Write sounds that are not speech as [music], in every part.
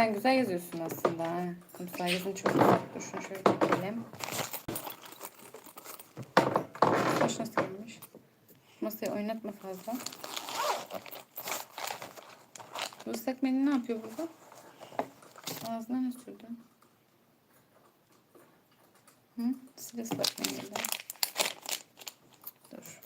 sen güzel yazıyorsun aslında. Ha. Yazın çok güzel. Dur şunu şöyle çekelim. Baş nasıl gelmiş? Masayı oynatma fazla. Bu ıslak ne yapıyor burada? Ağzına ne sürdün? Hı? Sil mendille. Dur.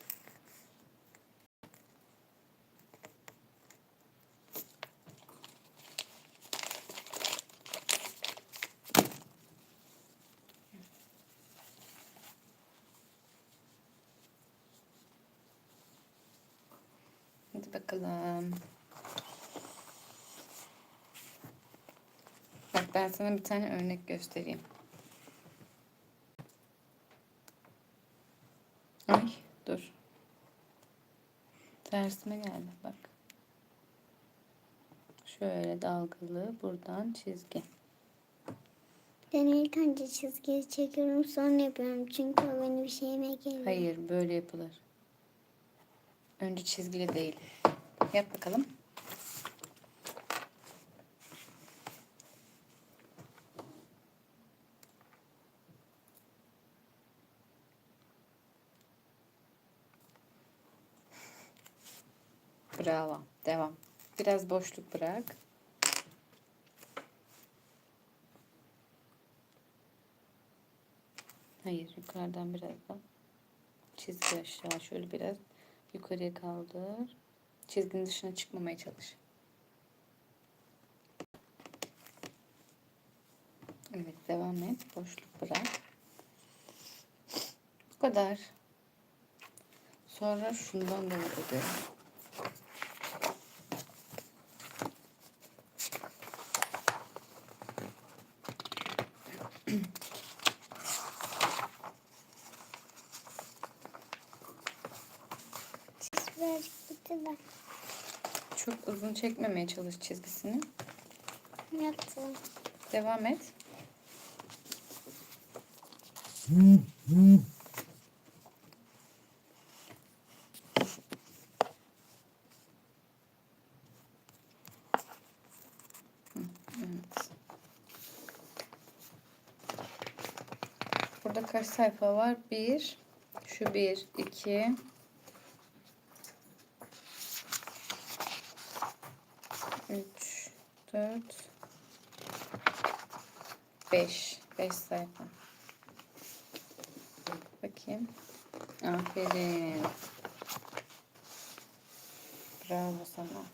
Hadi bakalım. Bak ben sana bir tane örnek göstereyim. Ay dur. Tersime geldi bak. Şöyle dalgalı buradan çizgi. Ben ilk önce çizgiyi çekiyorum sonra yapıyorum. Çünkü o benim şeyime geliyor. Hayır böyle yapılır. Önce çizgili değil. Yap bakalım. Bravo. Devam. Biraz boşluk bırak. Hayır, yukarıdan biraz da çizgi aşağı şöyle biraz yukarıya kaldır. Çizginin dışına çıkmamaya çalış. Evet, devam et. Boşluk bırak. Bu kadar. Sonra şundan da edelim. De. Çok uzun çekmemeye çalış çizgisini. Yaptım. Devam et. Burada kaç sayfa var? Bir. Şu bir, iki. Üç, dört, beş. Beş sayfa. Bakayım. Aferin. Bravo sana.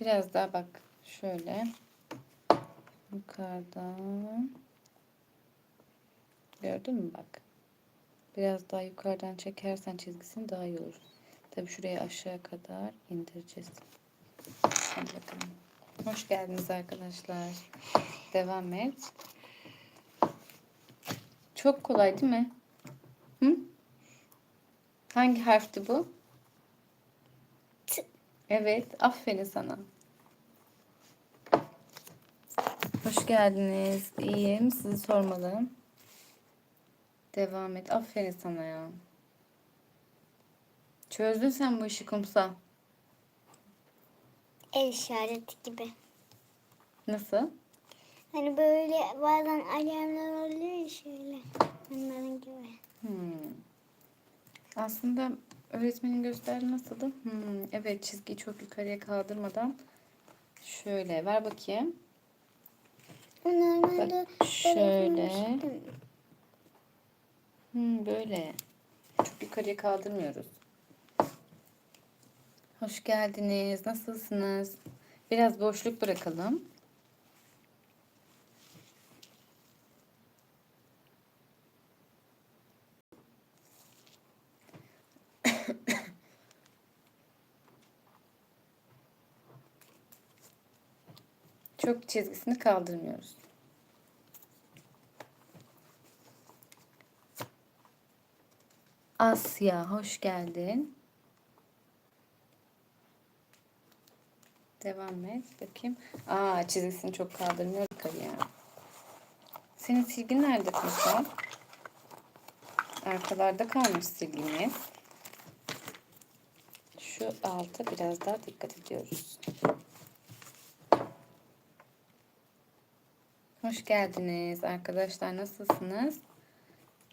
Biraz daha bak. Şöyle. Yukarıdan. Gördün mü bak. Biraz daha yukarıdan çekersen çizgisini daha iyi olur. Tabi şuraya aşağı kadar indireceğiz. Hadi bakalım. Hoş geldiniz arkadaşlar. Devam et. Çok kolay değil mi? Hı? Hangi harfti bu? T. Evet, aferin sana. Hoş geldiniz. İyiyim. Sizi sormalı. Devam et. Aferin sana ya. Çözdün sen bu işi kumsal. El işareti gibi. Nasıl? Hani böyle bazen alarmlar oluyor ya şöyle. Onların gibi. Hmm. Aslında öğretmenin gösterdiği nasıldı? Hmm. Evet çizgiyi çok yukarıya kaldırmadan şöyle ver bakayım. Normalde Bak şöyle. Hmm, böyle. Çok yukarıya kaldırmıyoruz. Hoş geldiniz. Nasılsınız? Biraz boşluk bırakalım. Çok çizgisini kaldırmıyoruz. Asya, hoş geldin. Devam et. Bakayım. Aa, çizgisini çok kaldırmıyor yukarıya. Senin silgin nerede kumsal? Arkalarda kalmış silgimiz. Şu alta biraz daha dikkat ediyoruz. Hoş geldiniz arkadaşlar. Nasılsınız?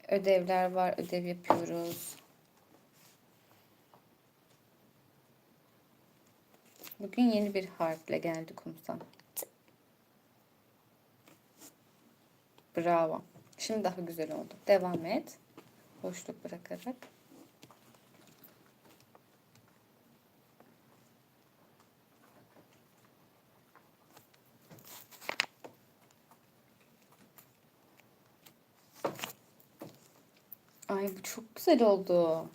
Ödevler var. Ödev yapıyoruz. Bugün yeni bir harfle geldi kumsal. Bravo. Şimdi daha güzel oldu. Devam et. Boşluk bırakarak. Ay bu çok güzel oldu.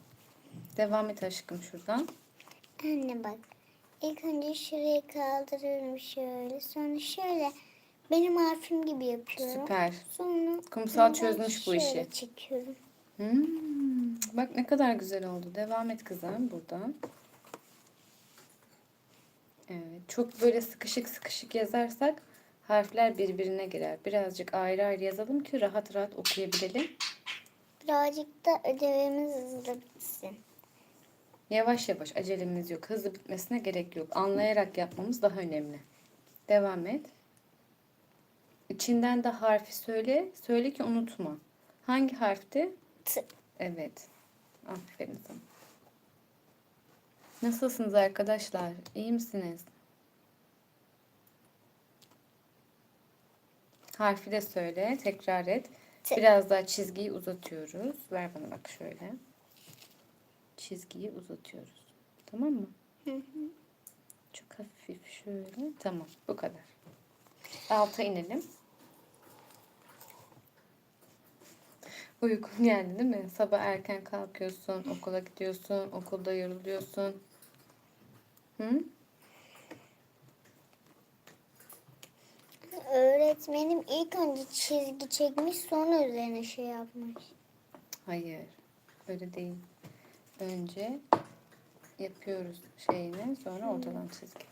Devam et aşkım şuradan. Anne bak. İlk önce şurayı kaldırıyorum şöyle. Sonra şöyle benim harfim gibi yapıyorum. Süper. Sonra Kumsal çözmüş bu işi. çekiyorum. Hmm, bak ne kadar güzel oldu. Devam et kızım buradan. Evet. Çok böyle sıkışık sıkışık yazarsak harfler birbirine girer. Birazcık ayrı ayrı yazalım ki rahat rahat okuyabilelim. Birazcık da ödevimiz hızlı bitsin. Yavaş yavaş acelemiz yok. Hızlı bitmesine gerek yok. Anlayarak yapmamız daha önemli. Devam et. İçinden de harfi söyle. Söyle ki unutma. Hangi harfti? T. Evet. Aferin sana. Nasılsınız arkadaşlar? İyi misiniz? Harfi de söyle. Tekrar et. T. Biraz daha çizgiyi uzatıyoruz. Ver bana bak şöyle. Çizgiyi uzatıyoruz. Tamam mı? Çok hafif şöyle. Tamam. Bu kadar. Alta inelim. Uykun geldi değil mi? Sabah erken kalkıyorsun, okula gidiyorsun, okulda yoruluyorsun. Hı? Öğretmenim ilk önce çizgi çekmiş sonra üzerine şey yapmış. Hayır. Öyle değil. Önce yapıyoruz şeyini, sonra ortadan çizgi.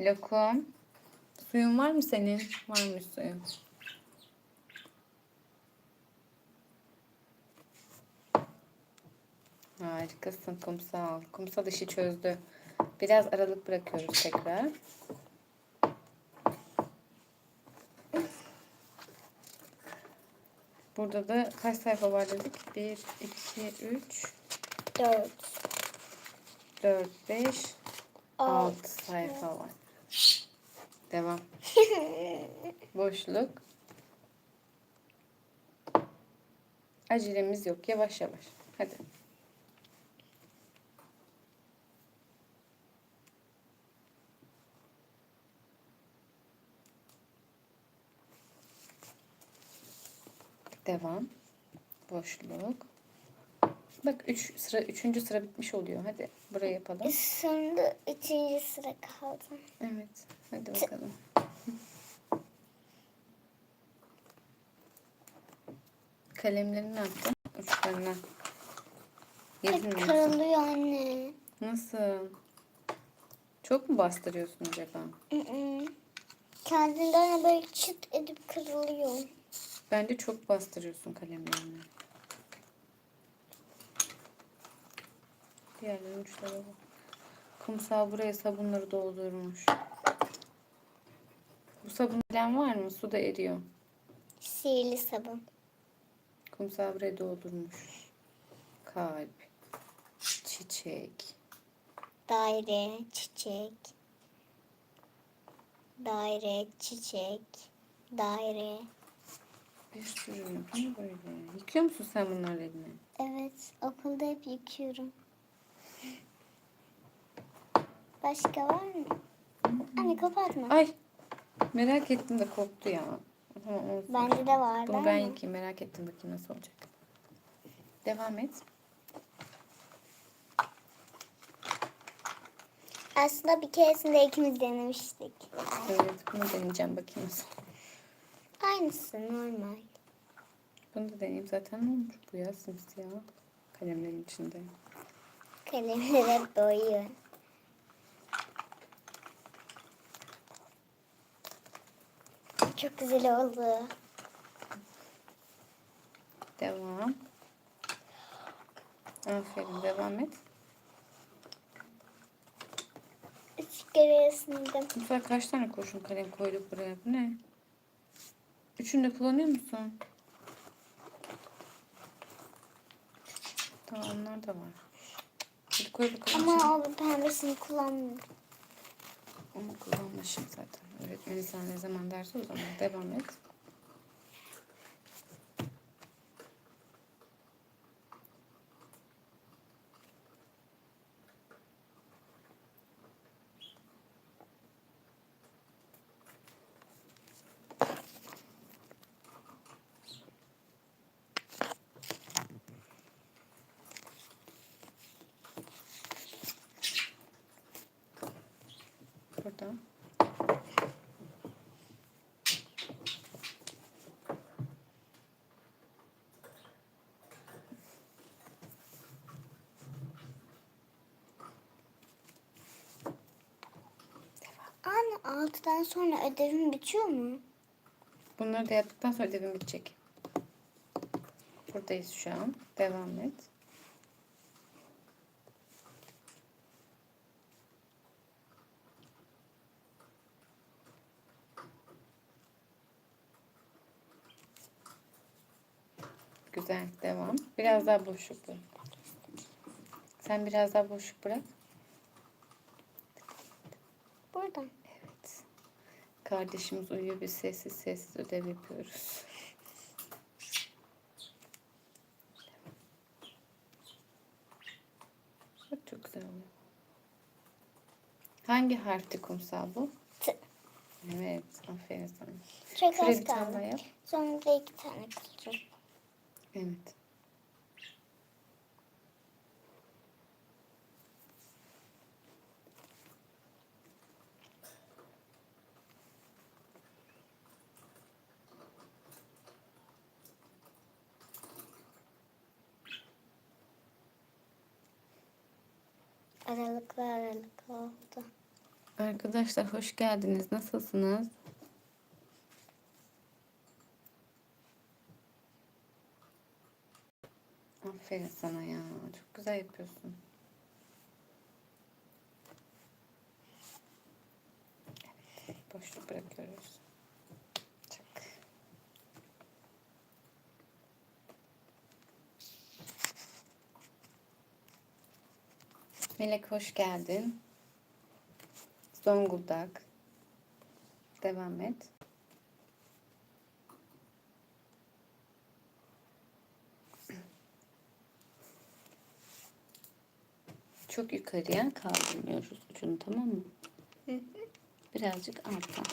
Lokum. Suyun var mı senin? Varmış suyun. Harikasın kumsal. Kumsal işi çözdü. Biraz aralık bırakıyoruz tekrar. Burada da kaç sayfa var dedik? 1, 2, 3, Dört. 4, 5, Altı. 6 sayfa var. Devam. [laughs] Boşluk. Acelemiz yok. Yavaş yavaş. Hadi. Devam. Boşluk. Bak 3 sıra 3. sıra bitmiş oluyor. Hadi buraya yapalım. Sonra üçüncü sıra kaldı. Evet. Hadi bakalım. [laughs] Kalemlerini ne yaptın? Uçlarına. Yedin mi? kırılıyor anne. Nasıl? Çok mu bastırıyorsun acaba? Hı hı. Kendilerine böyle çıt edip kırılıyor. Bence çok bastırıyorsun kalemlerini. Diğerlerin uçlara bak. Kumsal buraya sabunları doldurmuş. Bu sabun bilen var mı? Suda eriyor. Sihirli sabun. Kumsal buraya doldurmuş. Kalp. Çiçek. Daire, çiçek. Daire, çiçek. Daire. Bir sürü. Ne böyle? Yıkıyor musun sen bunların elini? Evet, okulda hep yıkıyorum. Başka var mı? Anne kapatma. Ay. Merak ettim de koptu ya. Tamam olsun. Bende de vardı Bunu ben ama. yıkayayım. Merak ettim bakayım nasıl olacak. Devam et. Aslında bir keresinde ikimiz denemiştik. Evet bunu deneyeceğim bakayım nasıl. Aynısı normal. Bunu da deneyeyim zaten ne olmuş bu ya simsiyah. Kalemlerin içinde. Kalemlere boyu. çok güzel oldu. Devam. Aferin devam et. Üç kere ısındım. Bu sefer kaç tane kurşun kalem koyduk buraya? Bu ne? Üçünü de kullanıyor musun? Tamam onlar da var. Hadi koy bakalım. Ama o pembesini kullanmıyorum. Onu kullanmışım zaten. Öğretmeni sana ne zaman derse o zaman devam et. Burada. Anne altıdan sonra ödevim bitiyor mu? Bunları da yaptıktan sonra ödevin bitecek. Buradayız şu an. Devam et. Güzel. Devam. Biraz daha boşluk bırak. Sen biraz daha boşluk bırak. Buradan. Evet. Kardeşimiz uyuyor. Biz sessiz sessiz ödev yapıyoruz. Çok güzel oluyor. Hangi harfti kumsal bu? T. Evet. Aferin sana. Çok Şuraya az bir tane daha kaldı. yap. Sonra da iki tane kalacak. Evet. Aralıklı aralıklı oldu. Arkadaşlar hoş geldiniz. Nasılsınız? Aferin sana ya. Çok güzel yapıyorsun. Boşluk bırakıyoruz. Çak. Melek hoş geldin. Zonguldak. Devam et. Çok yukarıya kaldırmıyoruz ucunu tamam mı? Birazcık alttan.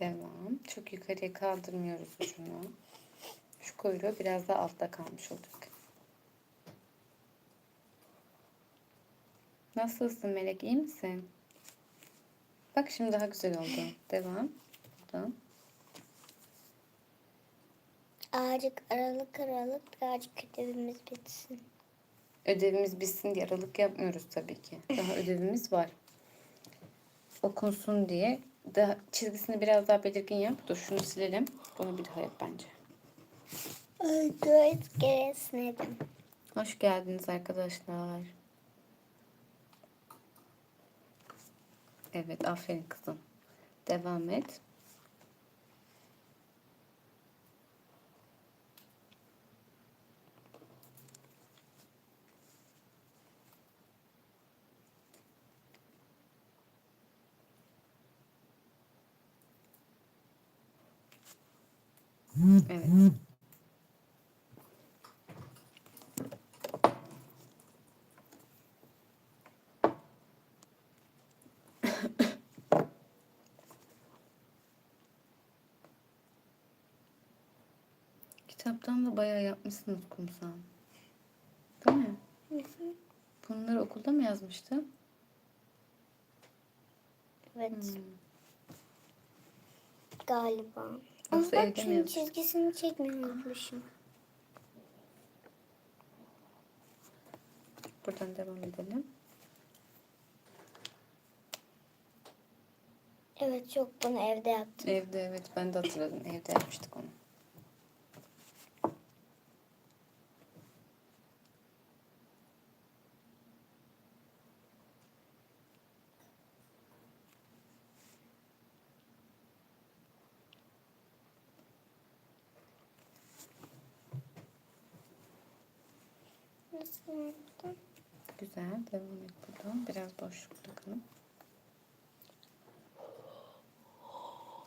Devam. Çok yukarıya kaldırmıyoruz ucunu. Şu kuyruğu biraz daha altta kalmış olacak. Nasılsın Melek? iyi misin? Bak şimdi daha güzel oldu. Devam. Buradan. Azıcık aralık aralık birazcık ödevimiz bitsin. Ödevimiz bitsin diye aralık yapmıyoruz tabii ki. Daha ödevimiz var. Okunsun diye. Daha çizgisini biraz daha belirgin yap. Dur şunu silelim. Bunu bir daha yap bence. Isındım. Hoş geldiniz arkadaşlar. Evet, aferin kızım. Devam et. Evet. Kitaptan da bayağı yapmışsınız kumsal. Değil mi? Bunları okulda mı yazmıştın? Evet Hmm. galiba. Ama Yoksa bak evde mi şunun yazıyor? çizgisini çekmeyi unutmuşum. Buradan devam edelim. Evet çok bunu evde yaptım. Evde evet ben de hatırladım. Evde yapmıştık onu. Nasıl yaptım? Güzel. Devam et buradan. Biraz boşluk bırakalım.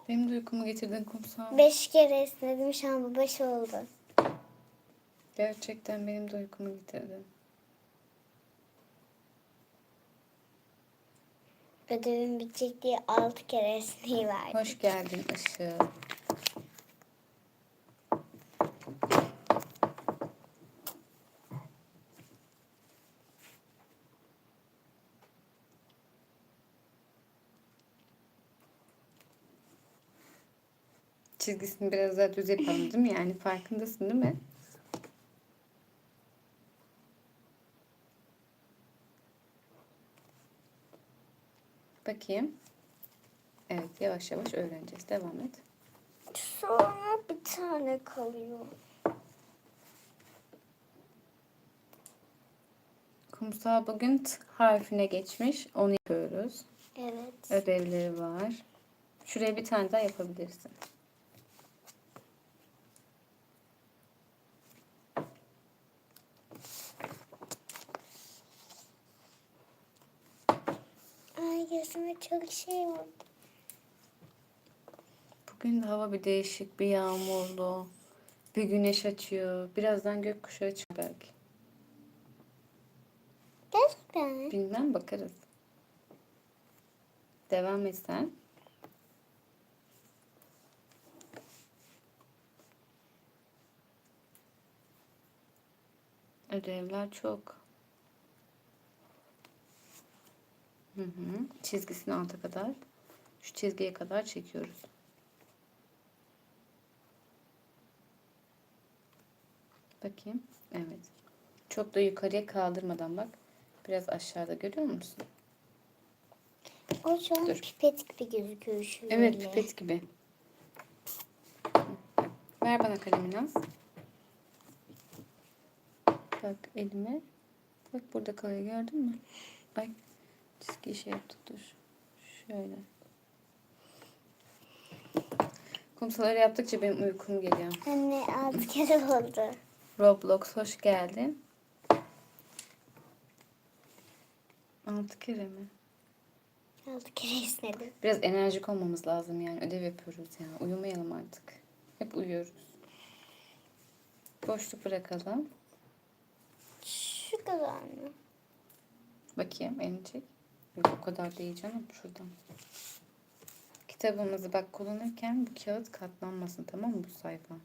Benim de uykumu getirdin kumsal. Beş kere esnedim şu an bu beş oldu. Gerçekten benim de uykumu getirdin. Ödevim bitecek diye altı kere esneyi verdim. Hoş geldin Işıl. Çizgisini biraz daha düz yapalım değil mi? Yani farkındasın değil mi? Bakayım. Evet yavaş yavaş öğreneceğiz. Devam et. Sonra bir tane kalıyor. Kumsal bugün T harfine geçmiş. Onu yapıyoruz. Evet. Ödevleri var. Şuraya bir tane daha yapabilirsin. Ay gözüme çok şey oldu. Bugün de hava bir değişik, bir yağmurlu. Bir güneş açıyor. Birazdan gökkuşağı çıkar belki. Gerçekten. Bilmem bakarız. Devam et sen. Ödevler çok. Hı hı. Çizgisini alta kadar. Şu çizgiye kadar çekiyoruz. Bakayım. Evet. Çok da yukarıya kaldırmadan bak. Biraz aşağıda görüyor musun? O şu an Dur. pipet gibi gözüküyor şöyle. Evet pipet gibi. Ver bana kalemini az. Bak elime. Bak burada kalıyor gördün mü? Ay çizgi şey yaptık dur. Şöyle. Kumsalları yaptıkça benim uykum geliyor. Anne altı kere oldu. Roblox hoş geldin. Altı kere mi? Altı kere esnedim. Biraz enerjik olmamız lazım yani. Ödev yapıyoruz ya. Uyumayalım artık. Hep uyuyoruz. Boşluk bırakalım. Şu kadar mı? Bakayım elini çek. Yok o kadar değil canım. Şuradan. Kitabımızı bak kullanırken bu kağıt katlanmasın tamam mı bu sayfa?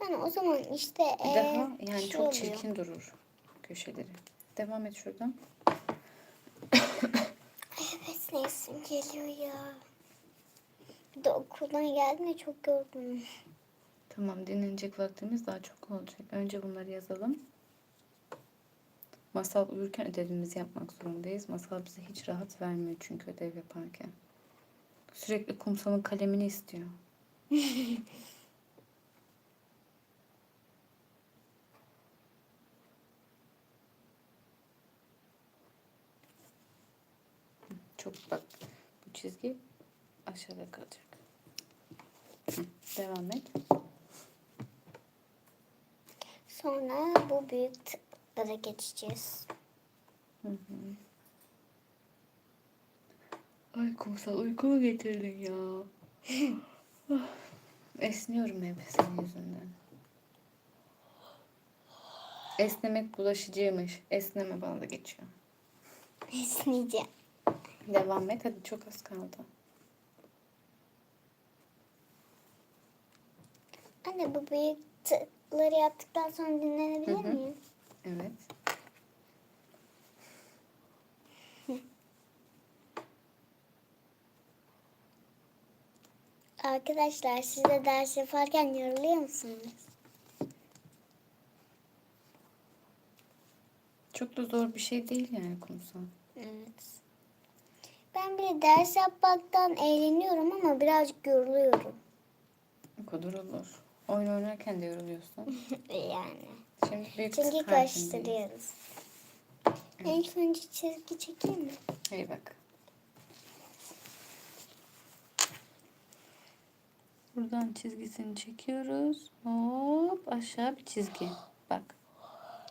Anne o zaman işte ee, daha yani şey çok oluyor. çirkin durur köşeleri. Devam et şuradan. Evet neysim geliyor ya. Bir de okuldan geldim de çok yorgunum. Tamam dinlenecek vaktimiz daha çok olacak. Önce bunları yazalım. Masal uyurken ödevimizi yapmak zorundayız. Masal bize hiç rahat vermiyor çünkü ödev yaparken. Sürekli kumsalın kalemini istiyor. [laughs] Çok bak bu çizgi aşağıda kalacak. Devam et. Sonra bu büyük tıklara geçeceğiz. Hı hı. Ay kumsal uykumu getirdin ya. [gasps] Esniyorum hep senin yüzünden. Esnemek bulaşıcıymış. Esneme bana da geçiyor. Esneyeceğim. Devam et. Hadi çok az kaldı. Anne bu büyük tıkları yaptıktan sonra dinlenebilir miyim? Evet. [laughs] Arkadaşlar siz de ders yaparken yoruluyor musunuz? Çok da zor bir şey değil yani kumsal. Evet. Ben bile ders yapmaktan eğleniyorum ama birazcık yoruluyorum. O kadar olur. Oyun oynarken de yoruluyorsun. [laughs] yani. Şimdi büyük Çünkü harfindeyiz. karıştırıyoruz. İlk önce çizgi çekeyim mi? İyi bak. Buradan çizgisini çekiyoruz. Hop aşağı bir çizgi. Bak.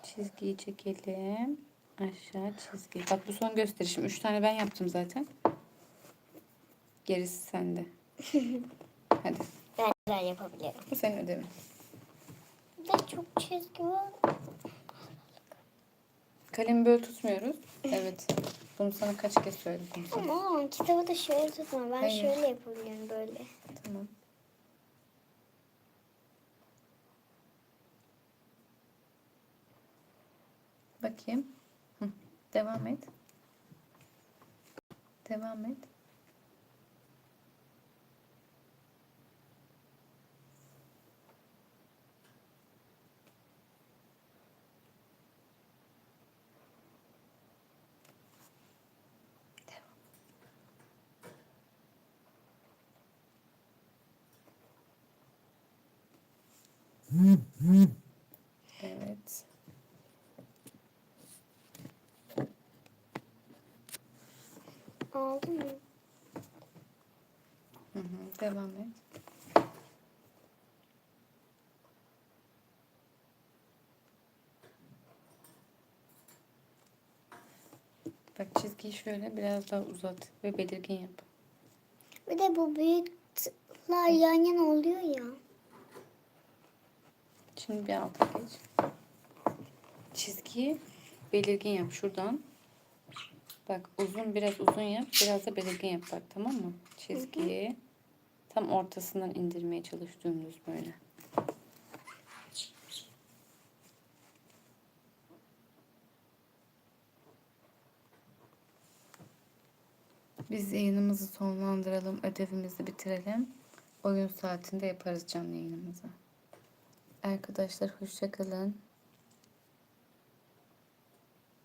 Çizgiyi çekelim. Aşağı çizgi. Bak bu son gösterişim. Üç tane ben yaptım zaten. Gerisi sende. [laughs] Hadi. Ben güzel yapabiliyorum. Bu senin ödevin. Çok çizgi var. Kalemi böyle tutmuyoruz. Evet. Bunu sana kaç kez söyledim. Ama kitabı da şöyle tutma. Ben Hayır. şöyle yapabiliyorum böyle. Tamam. Bakayım. Hı, Devam et. Devam et. Evet. Oldu mu? Hı hı, devam et. Bak çizgiyi şöyle biraz daha uzat ve belirgin yap. Bir de bu büyükler yan yana oluyor ya. Şimdi bir alta geç. Çizgiyi belirgin yap şuradan. Bak uzun biraz uzun yap. Biraz da belirgin yap bak tamam mı? Çizgiyi tam ortasından indirmeye çalış dümdüz böyle. Biz yayınımızı sonlandıralım. Ödevimizi bitirelim. Oyun saatinde yaparız canlı yayınımızı. Arkadaşlar hoşça kalın.